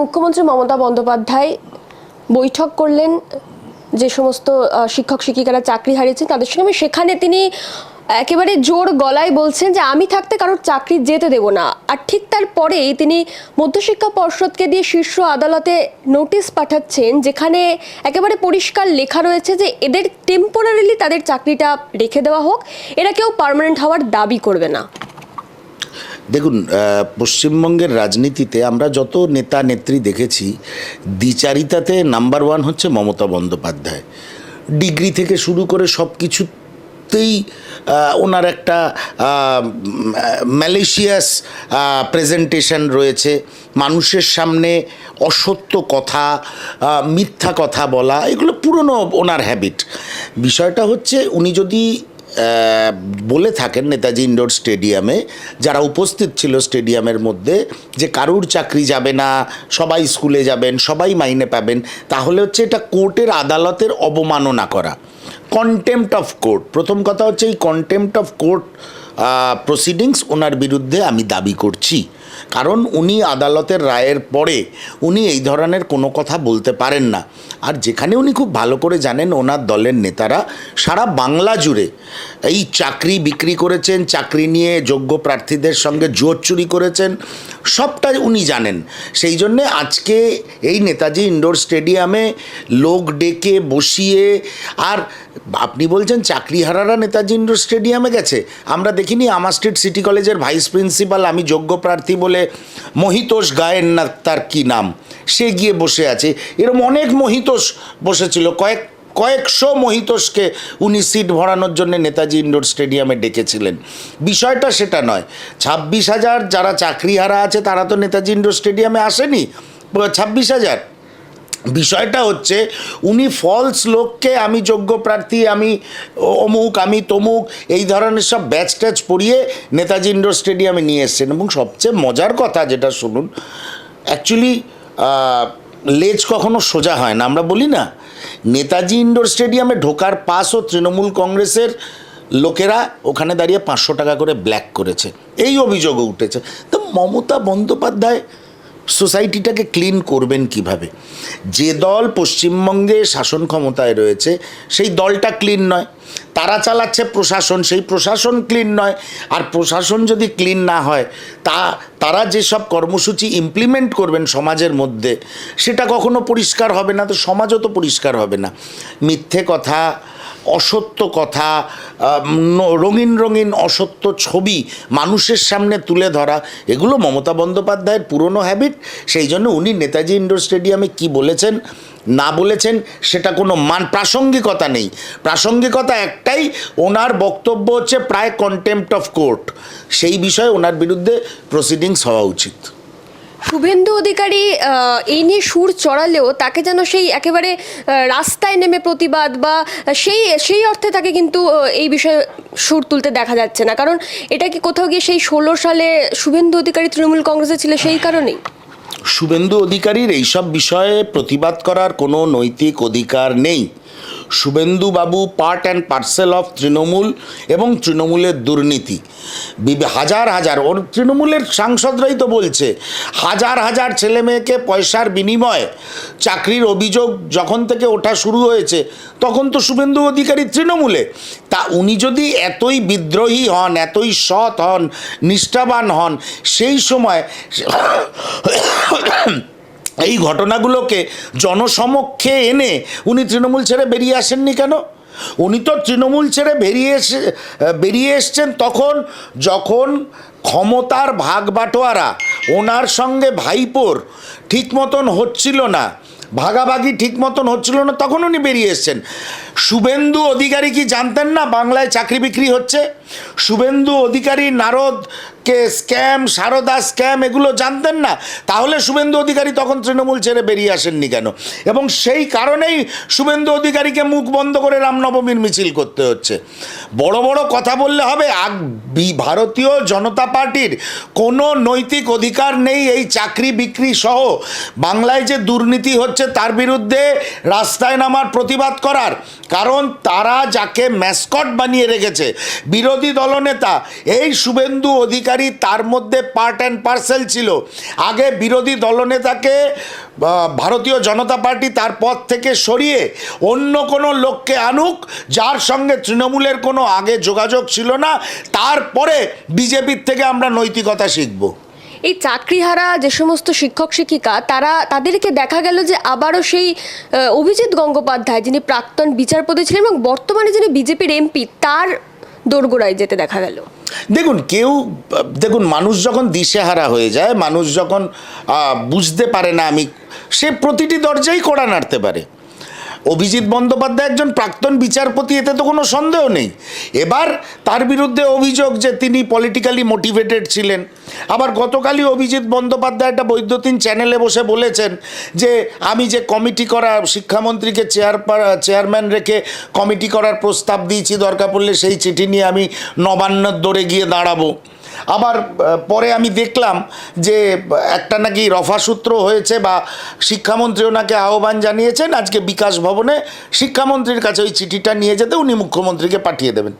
মুখ্যমন্ত্রী মমতা বন্দ্যোপাধ্যায় বৈঠক করলেন, যে সমস্ত শিক্ষক শিক্ষিকারা চাকরি হারিয়েছেন, তাদের সঙ্গে সেখানে তিনি একেবারে জোর গলায় বলছেন যে আমি থাকতে কারোর চাকরি যেতে দেব না। আর ঠিক তারপরেই তিনি মধ্যশিক্ষা পর্ষদকে দিয়ে শীর্ষ আদালতে নোটিশ পাঠাচ্ছেন, যেখানে একেবারে পরিষ্কার লেখা রয়েছে যে এদের টেম্পোরারিলি তাদের চাকরিটা রেখে দেওয়া হোক, এরা কেউ পার্মানেন্ট হওয়ার দাবি করবে না। দেখুন পশ্চিমবঙ্গের রাজনীতিতে আমরা যত নেতা নেত্রী দেখেছি দ্বিচারিতাতে নাম্বার ওয়ান হচ্ছে মমতা বন্দ্যোপাধ্যায়। ডিগ্রি থেকে শুরু করে সব আহ, ওনার একটা ম্যালেশিয়াস প্রেজেন্টেশন রয়েছে। মানুষের সামনে অসত্য কথা মিথ্যা কথা বলা এগুলো পুরনো ওনার হ্যাবিট বিষয়টা হচ্ছে উনি যদি বলে থাকেন নেতাজি ইন্ডোর স্টেডিয়ামে, যারা উপস্থিত ছিল স্টেডিয়ামের মধ্যে, যে কারুর চাকরি যাবে না, সবাই স্কুলে যাবেন, সবাই মাইনে পাবেন, তাহলে হচ্ছে এটা কোর্টের আদালতের অবমাননা করা। কন্টেম্পট অফ কোর্ট প্রথম কথা হচ্ছে এই কন্টেম্পট অফ কোর্ট প্রসিডিংস ওনার বিরুদ্ধে আমি দাবি করছি। কারণ উনি আদালতের রায়ের পরে উনি এই ধরনের কোনো কথা বলতে পারেন না। আর যেখানে উনি খুব ভালো করে জানেন ওনার দলের নেতারা সারা বাংলা জুড়ে এই চাকরি বিক্রি করেছেন, চাকরি নিয়ে যোগ্য প্রার্থীদের সঙ্গে জোর চুরি করেছেন, সবটাই উনি জানেন। সেই জন্যে আজকে এই নেতাজি ইন্ডোর স্টেডিয়ামে লোক ডেকে বসিয়ে, আর আপনি বলছেন চাকরিহারারা নেতাজি ইন্ডোর স্টেডিয়ামে গেছে। আমরা দেখিনি, আমার স্ট্রিট সিটি কলেজের ভাইস প্রিন্সিপাল, আমি যোগ্য প্রার্থী মহিতোষ গায়েন না তার কী নাম? সে গিয়ে বসে আছে। এরম অনেক মহিতোষ বসেছিল। কয়েক, কয়েকশো মহিতোষকে উনি সিট ভরানোর জন্য নেতাজি ইন্ডোর স্টেডিয়ামে ডেকেছিলেন। বিষয়টা সেটা নয়। ছাব্বিশ হাজার যারা চাকরিহারা আছে, তারা তো নেতাজি ইন্ডোর স্টেডিয়ামে আসেনি। ছাব্বিশ হাজার। বিষয়টা হচ্ছে, উনি ফলস লোককে আমি যোগ্য প্রার্থী, আমি অমুক, আমি তমুক, এই ধরনের সব ব্যাচ ট্যাচ পরিয়ে নেতাজি ইন্ডোর স্টেডিয়ামে নিয়ে এসছেন। এবং সবচেয়ে মজার কথা যেটা শুনুন অ্যাকচুয়ালি লেজ কখনো সোজা হয় না। আমরা বলি না, নেতাজি ইন্ডোর স্টেডিয়ামে ঢোকার পাসও তৃণমূল কংগ্রেসের লোকেরা ওখানে দাঁড়িয়ে পাঁচশো টাকা করে ব্ল্যাক করেছে। এই অভিযোগও উঠেছে। তো মমতা বন্দ্যোপাধ্যায় সোসাইটিটাকে ক্লিন করবেন কীভাবে? যে দল পশ্চিমবঙ্গে শাসন ক্ষমতায় রয়েছে, সেই দলটা ক্লিন নয়। তারা চালাচ্ছে প্রশাসন, সেই প্রশাসন ক্লিন নয়। আর প্রশাসন যদি ক্লিন না হয়, তা, তারা যেসব কর্মসূচি ইমপ্লিমেন্ট করবেন সমাজের মধ্যে, সেটা কখনো পরিষ্কার হবে না, তো সমাজও তো পরিষ্কার হবে না। মিথ্যে কথা অসত্য কথা রঙিন রঙিন অসত্য ছবি মানুষের সামনে তুলে ধরা, এগুলো মমতা বন্দ্যোপাধ্যায়ের পুরনো হ্যাবিট সেই জন্য উনি নেতাজি ইন্ডোর স্টেডিয়ামে কি বলেছেন, না বলেছেন, সেটা কোনো মান, প্রাসঙ্গিকতা নেই। প্রাসঙ্গিকতা একটাই, ওনার বক্তব্য হচ্ছে প্রায় কন্টেম্পট অফ কোর্ট সেই বিষয়ে ওনার বিরুদ্ধে প্রসিডিংস হওয়া উচিত। শুভেন্দু অধিকারী এই নিয়ে সুর চড়ালেও তাকে যেন সেই একেবারে রাস্তায় নেমে প্রতিবাদ বা সেই সেই অর্থে তাকে কিন্তু এই বিষয়ে সুর তুলতে দেখা যাচ্ছে না। কারণ এটা কি কোথাও গিয়ে সেই ষোলো সালে শুভেন্দু অধিকারী তৃণমূল কংগ্রেসে ছিল সেই কারণেই? শুভেন্দু অধিকারীর এইসব বিষয়ে প্রতিবাদ করার কোনো নৈতিক অধিকার নেই। Shuvendu babu part and parcel of Trinamool এবং তৃণমূলের দুর্নীতি। হাজার হাজার, ওর তৃণমূলের সাংসদরাই তো বলছে, হাজার হাজার ছেলে মেয়েকে পয়সার বিনিময়ে চাকরির অভিযোগ যখন থেকে ওঠা শুরু হয়েছে, তখন তো শুভেন্দু অধিকারী তৃণমূলে। তা উনি যদি এতই বিদ্রোহী হন, এতই সৎ হন, নিষ্ঠাবান হন, সেই সময় এই ঘটনাগুলোকে জনসমক্ষে এনে উনি তৃণমূল ছেড়ে বেরিয়ে আসেননি কেন? উনি তো তৃণমূল ছেড়ে বেরিয়ে এসে, বেরিয়ে এসছেন তখন যখন ক্ষমতার ভাগ বাটোয়ারা, ওনার সঙ্গে ভাইপোর ঠিক মতন হচ্ছিল না, ভাগাভাগি ঠিক মতন হচ্ছিল না, তখন উনি বেরিয়ে এসছেন। শুভেন্দু অধিকারী কি জানতেন না বাংলায় চাকরি বিক্রি হচ্ছে? শুভেন্দু অধিকারী নারদকে স্ক্যাম, সারদা স্ক্যাম, এগুলো জানতেন না? তাহলে শুভেন্দু অধিকারী তখন তৃণমূল ছেড়ে বেরিয়ে আসেননি কেন? এবং সেই কারণেই শুভেন্দু অধিকারীকে মুখ বন্ধ করে রামনবমীর মিছিল করতে হচ্ছে। বড় বড় কথা বললে হবে আগ ভারতীয় জনতা পার্টির কোনো নৈতিক অধিকার নেই এই চাকরি বিক্রি সহ। বাংলায় যে দুর্নীতি হচ্ছে তার বিরুদ্ধে রাস্তায় নামার প্রতিবাদ করার। কারণ তারা যাকে ম্যাসকট বানিয়ে রেখেছে, বিরোধী দলনেতা। এই শুভেন্দু অধিকারী তার মধ্যে পার্ট অ্যান্ড পার্সেল ছিল। আগে বিরোধী দলনেতাকে ভারতীয় জনতা পার্টি তার পদ থেকে সরিয়ে অন্য কোনো লোককে আনুক, যার সঙ্গে তৃণমূলের কোনো আগে যোগাযোগ ছিল না, তারপরে বিজেপির থেকে আমরা নৈতিকতা শিখব। এই চাকরিহারা যে সমস্ত শিক্ষক শিক্ষিকা, তারা, তাদেরকে দেখা গেল যে আবারও সেই অভিজিৎ গঙ্গোপাধ্যায় যিনি প্রাক্তন বিচারপতি ছিলেন এবং বর্তমানে যিনি বিজেপির এমপি, তার দোরগোড়ায় যেতে দেখা গেল। দেখুন, কেউ, দেখুন, মানুষ যখন দিশেহারা হয়ে যায়, মানুষ যখন বুঝতে পারে না আমি, সে প্রতিটি দরজাই কড়া নাড়তে পারে। অভিজিৎ বন্দ্যোপাধ্যায় একজন প্রাক্তন বিচারপতি, এতে তো কোনো সন্দেহ নেই। এবার তার বিরুদ্ধে অভিযোগ যে তিনি পলিটিক্যালি মোটিভেটেড ছিলেন। আবার গতকালই অভিজিৎ বন্দ্যোপাধ্যায় একটা বৈদ্যুতিন চ্যানেলে বসে বলেছেন যে, আমি যে কমিটি করা শিক্ষামন্ত্রীকে চেয়ার চেয়ারম্যান রেখে কমিটি করার প্রস্তাব দিয়েছি, দরকার পড়লে সেই চিঠি নিয়ে আমি নবান্নর দৌড়ে গিয়ে দাঁড়াবো। আবার পরে আমি দেখলাম যে, একটা নাকি রফা সূত্র হয়েছে বা শিক্ষামন্ত্রী ওনাকে আহ্বান জানিয়েছেন, আজকে বিকাশ ভবনে শিক্ষামন্ত্রীর কাছে ওই চিঠিটা নিয়ে যেতে উনি মুখ্যমন্ত্রীকে পাঠিয়ে দেবেন।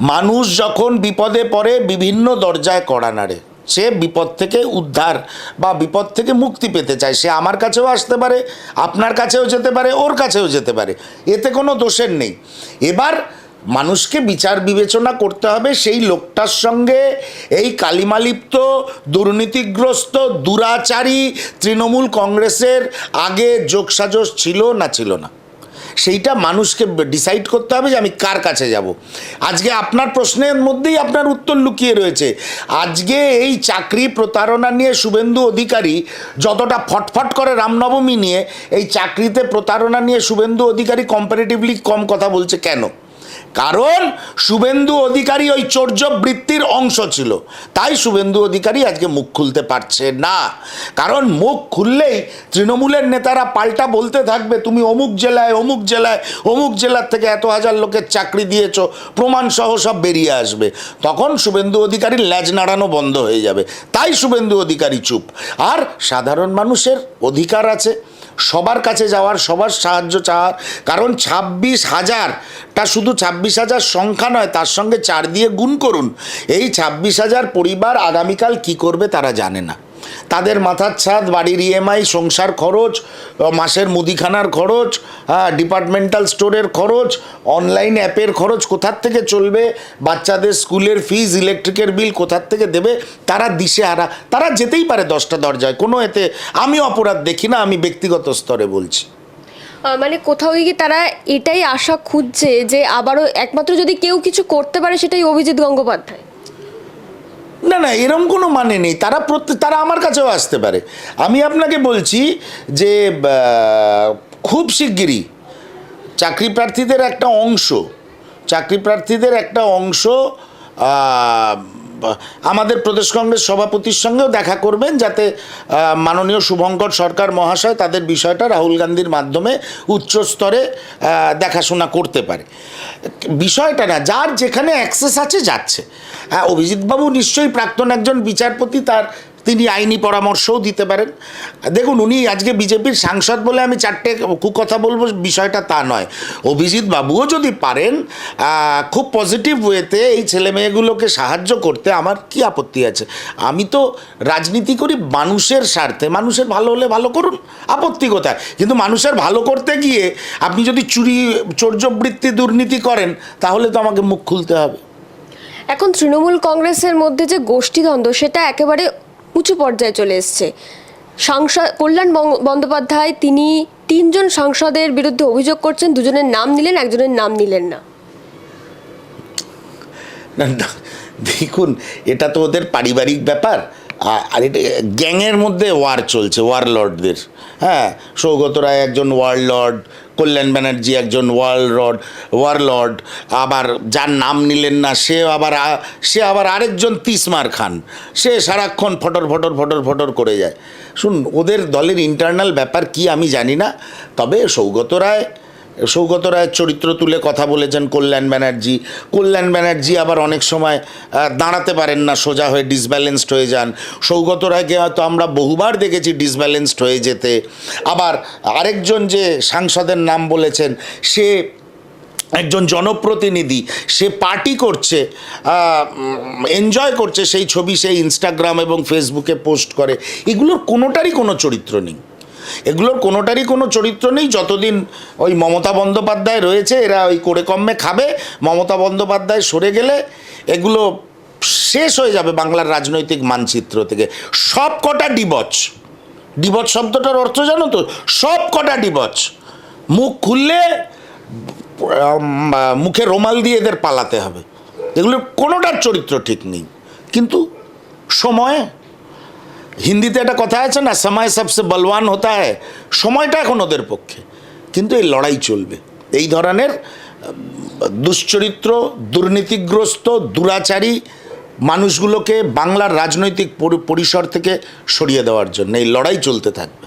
মানুষ যখন বিপদে পড়ে, বিভিন্ন দরজায় কড়া নাড়ে। সে বিপদ থেকে উদ্ধার বা বিপদ থেকে মুক্তি পেতে চায়। সে আমার কাছেও আসতে পারে, আপনার কাছেও যেতে পারে, ওর কাছেও যেতে পারে। এতে কোনো দোষের নেই। এবার মানুষকে বিচার বিবেচনা করতে হবে, সেই লোকটার সঙ্গে এই কালিমালিপ্ত, দুর্নীতিগ্রস্ত, দুরাচারী তৃণমূল কংগ্রেসের আগে যোগসাজশ ছিল না ছিল না। সেইটা মানুষকে ডিসাইড করতে হবে যে আমি কার কাছে যাব। আজকে আপনার প্রশ্নের মধ্যেই আপনার উত্তর লুকিয়ে রয়েছে। আজকে এই চাকরি প্রতারণা নিয়ে শুভেন্দু অধিকারী যতটা ফটফট করে রামনবমী নিয়ে, এই চাকরিতে প্রতারণা নিয়ে শুভেন্দু অধিকারী কম্পারেটিভলি কম কথা বলছে কেন? কারণ শুভেন্দু অধিকারী ওই চৌর্য বৃত্তির অংশ ছিল। তাই শুভেন্দু অধিকারী আজকে মুখ খুলতে পারছে না। কারণ মুখ খুললেই তৃণমূলের নেতারা পাল্টা বলতে থাকবে, তুমি অমুক জেলায় অমুক জেলায়, অমুক জেলার থেকে এত হাজার লোকের চাকরি দিয়েছ প্রমাণ সহ সব বেরিয়ে আসবে। তখন শুভেন্দু অধিকারীর ল্যাজ নাড়ানো বন্ধ হয়ে যাবে। তাই শুভেন্দু অধিকারী চুপ। আর সাধারণ মানুষের অধিকার আছে। সবার কাছে যাওয়ার, সবার সাহায্য চাওয়ার। কারণ ছাব্বিশ হাজারটা শুধু ছাব্বিশ হাজার সংখ্যা নয়, তার সঙ্গে চার দিয়ে গুণ করুন। এই ছাব্বিশ হাজার পরিবার আগামীকাল কি করবে তারা জানে না। তাদের মাথার ছাদ, বাড়ির ইএমআই সংসার খরচ মাসের মুদিখানার খরচ হ্যাঁ ডিপার্টমেন্টাল স্টোরের খরচ অনলাইন অ্যাপের খরচ কোথার থেকে চলবে, বাচ্চাদের স্কুলের ফিজ ইলেকট্রিকের বিল কোথার থেকে দেবে, তারা দিশেহারা, তারা যেতেই পারে দশটা দরজায়, কোনো এতে আমি অপরাধ দেখি না, আমি ব্যক্তিগত স্তরে বলছি। মানে কোথাও গিয়ে তারা এটাই আশা খুঁজছে যে আবারও একমাত্র যদি কেউ কিছু করতে পারে সেটাই অভিজিৎ গঙ্গোপাধ্যায়। না না, এরম কোনো মানে নেই। তারা প্রত্যেক তারা আমার কাছেও আসতে পারে। আমি আপনাকে বলছি যে খুব শিগগিরই চাকরি প্রার্থীদের একটা অংশ, চাকরি প্রার্থীদের একটা অংশ আমাদের প্রদেশ কংগ্রেস সভাপতির সঙ্গেও দেখা করবেন যাতে মাননীয় শুভঙ্কর সরকার মহাশয় তাদের বিষয়টা রাহুল গান্ধীর মাধ্যমে উচ্চস্তরে দেখাশোনা করতে পারে। বিষয়টা না, যার যেখানে অ্যাক্সেস আছে যাচ্ছে। হ্যাঁ অভিজিৎবাবু নিশ্চয়ই প্রাক্তন একজন বিচারপতি, তার তিনি আইনি পরামর্শও দিতে পারেন। দেখুন, উনি আজকে বিজেপির সাংসদ বলে আমি চারটে কুকথা বলব, বিষয়টা তা নয়। অভিজিৎ বাবুও যদি পারেন খুব পজিটিভ ওয়েতে এই ছেলে মেয়েগুলোকে সাহায্য করতে আমার কি আপত্তি আছে? আমি তো রাজনীতি করি মানুষের স্বার্থে। মানুষের ভালো হলে ভালো করুন, আপত্তি কোথায়? কিন্তু মানুষের ভালো করতে গিয়ে আপনি যদি চুরি চৌর্যবৃত্তি দুর্নীতি করেন, তাহলে তো আমাকে মুখ খুলতে হবে। এখন তৃণমূল কংগ্রেসের মধ্যে যে গোষ্ঠীদ্বন্দ্ব, সেটা একেবারে উঁচু পর্যায়ে চলে এসছে। সাংসদ, কল্যাণ বন্দ্যোপাধ্যায় তিনি তিনজন সাংসদের বিরুদ্ধে অভিযোগ করছেন, দুজনের নাম নিলেন, একজনের নাম নিলেন না। না দেখুন, এটা তো ওদের পারিবারিক ব্যাপার। আর এটা গ্যাংয়ের মধ্যে ওয়ার চলছে ওয়ার লর্ডদের হ্যাঁ সৌগত রায় একজন ওয়ার লর্ড কল্যাণ ব্যানার্জি একজন ওয়ার্ল্ড রড ওয়ার লর্ড আবার যার নাম নিলেন না, সে আবার সে আবার আরেকজন তিসমার খান। সে সারাক্ষণ ফটর ফটর ফটর ফটর করে যায়। শুন ওদের দলের ইন্টারনাল ব্যাপার কি আমি জানি না, তবে সৌগত রায় সৌগত রায়ের চরিত্র তুলে কথা বলেছেন কল্যাণ ব্যানার্জি। কল্যাণ ব্যানার্জি আবার অনেক সময় দাঁড়াতে পারেন না, সোজা হয়ে ডিসব্যালেন্সড হয়ে যান। সৌগত রায়কে হয়তো আমরা বহুবার দেখেছি ডিসব্যালেন্সড হয়ে যেতে। আবার আরেকজন যে সাংসদের নাম বলেছেন, সে একজন জনপ্রতিনিধি, সে পার্টি করছে এনজয় করছে, সেই ছবি সেই ইনস্টাগ্রাম এবং ফেসবুকে পোস্ট করে। এগুলোর কোনোটারই কোনো চরিত্র নেই। এগুলোর কোনোটারই কোনো চরিত্র নেই। যতদিন ওই মমতা বন্দ্যোপাধ্যায় রয়েছে, এরা ওই করে কমে খাবে, মমতা বন্দ্যোপাধ্যায় সরে গেলে এগুলো শেষ হয়ে যাবে বাংলার রাজনৈতিক মানচিত্র থেকে। সব কটা ডিবচ ডিবচ শব্দটার অর্থ জানো তো? সব কটা ডিবচ, মুখ খুললে মুখে রোমাল দিয়ে এদের পালাতে হবে। এগুলোর কোনোটার চরিত্র ঠিক নেই। কিন্তু সময় হিন্দিতে একটা কথা আছে না, সময় সবচেয়ে বলবান হতা হয় সময়টা এখন ওদের পক্ষে। কিন্তু এই লড়াই চলবে। এই ধরনের দুশ্চরিত্র, দুর্নীতিগ্রস্ত, দুরাচারী মানুষগুলোকে বাংলার রাজনৈতিক পরিসর থেকে সরিয়ে দেওয়ার জন্য এই লড়াই চলতে থাকবে।